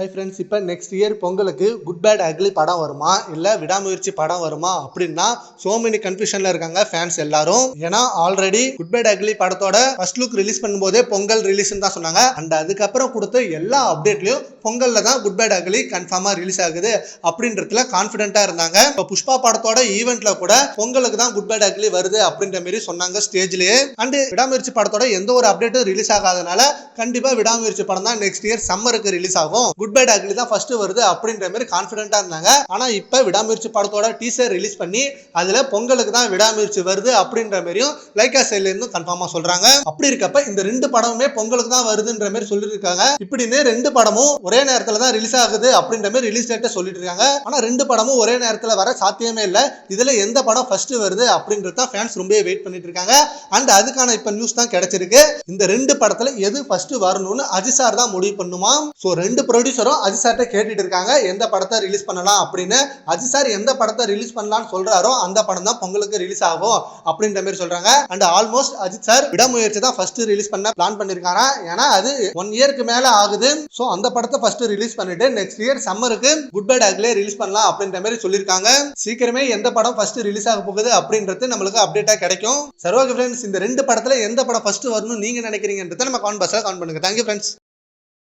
High friends இப்போ next year பொங்கலுக்கு good bad ugly படம் வருமா? இல்லை விடாமுயற்சி படம் வருமா? அப்படின்னா சோ மெனி கன்ஃபியூஷனில் இருக்காங்க ஃபேன்ஸ் எல்லாரும். ஏன்னா ஆல்ரெடி குட் பேட் அக்லி படத்தோட ஃபர்ஸ்ட் லுக் ரிலீஸ் பண்ணும்போதே பொங்கல் ரிலீஸ்னு தான் சொன்னாங்க. அண்ட் அதுக்கப்புறம் கொடுத்த எல்லா அப்டேட்லையும் பொங்கலில் தான் குட் பேட் அக்லி கன்ஃபார்மாக ரிலீஸ் ஆகுது அப்படின்றதுல கான்ஃபிடென்ட்டாக இருந்தாங்க. இப்போ புஷ்பா படத்தோட ஈவெண்ட்டில் கூட பொங்கலுக்கு தான் குட் பேட் அக்லி வருது அப்படின்ற மாதிரி சொன்னாங்க ஸ்டேஜ்லேயே அண்டு விடாமுயற்சி படத்தோட எந்த ஒரு அப்டேட்டும் ரிலீஸ் ஆகாதனால கண்டிப்பாக விடாமுயற்சி படம் தான் நெக்ஸ்ட் இயர் சம்மருக்கு ரிலீஸ் ஆகும். குட் பை டாக்லி தான் ஃபர்ஸ்ட் வருது அப்படின்ற மாதிரி கான்ஃபிடென்ட்டா இருந்தாங்க. ஆனா இப்ப விடாமுயற்சி படத்தோட டீசர் ரிலீஸ் பண்ணி அதுல பொங்கலுக்கு தான் விடாமுயற்சி வருது அப்படின்ற மாதிரியும் லைக்கா சைட்ல இருந்து கன்ஃபார்மா சொல்றாங்க. அப்படி இருக்கப்ப இந்த ரெண்டு படமுமே பொங்கலுக்கு தான் வருதுன்ற மாதிரி சொல்லியிருக்காங்க இப்படின்னு ரெண்டு படமும் ஒரே நேரத்துல தான் ரிலீஸ் ஆகுது அப்படின்ற மாதிரி ரிலீஸ் டேட்டை சொல்லிட்டு இருக்காங்க ஆனா ரெண்டு படமும் ஒரே நேரத்துல வர சாத்தியமே இல்லை. இதுல எந்த படம் ஃபர்ஸ்ட் வருது அப்படின்றது தான் ஃபேன்ஸ் ரொம்பவே வெயிட் பண்ணிட்டு இருக்காங்க. அண்ட் அதுக்கான இப்ப நியூஸ் தான் கிடைச்சிருக்கு. இந்த ரெண்டு படத்துல எது ஃபர்ஸ்ட் வரணும்னு அஜித் சார் தான் முடிவு பண்ணுமா? ஸோ ரெண்டு ப்ரொடியூசரும் அஜித் சார்ட்ட கேட்டுட்டு இருக்காங்க. எந்த படத்தை ரிலீஸ் பண்ணலாம் அப்படின்னு. அஜித் சார் எந்த படத்தை ரிலீஸ் பண்ணலாம்னு சொல்றாரோ அந்த படம் தான் பொங்கலுக்கு ரிலீஸ் ஆகும் அப்படின்ற மாதிரி சொல்றாங்க. And almost Ajith sir Vidaamuyarchi தான் ஃபர்ஸ்ட் ரிலீஸ் பண்ண பிளான் பண்ணிருக்காங்க ஏன்னா அது ஒன் இயருக்கு மேல ஆகுது. ஸோ அந்த படத்தை ஃபர்ஸ்ட் ரிலீஸ் பண்ணிட்டு நெக்ஸ்ட் இயர் சம்மருக்கு குட் பை டாக்லேயே ரிலீஸ் பண்ணலாம் அப்படின்ற மாதிரி சொல்லியிருக்காங்க. சீக்கிரமே எந்த படம் ஃபர்ஸ்ட் ரிலீஸ் ஆக போகுது அப்படின்றது நம்மளுக்கு அப்டேட்டாக கிடைக்கும். சரி ஃப்ரெண்ட்ஸ் இந்த ரெண்டு படத்தில் எந்த படம் ஃபர்ஸ்ட் வரணும்னு நீங்க நினைக்கிறீங்கன்றதை நம்ம கான் பஸ்ல கான் பண்ணுங்க. Thank you friends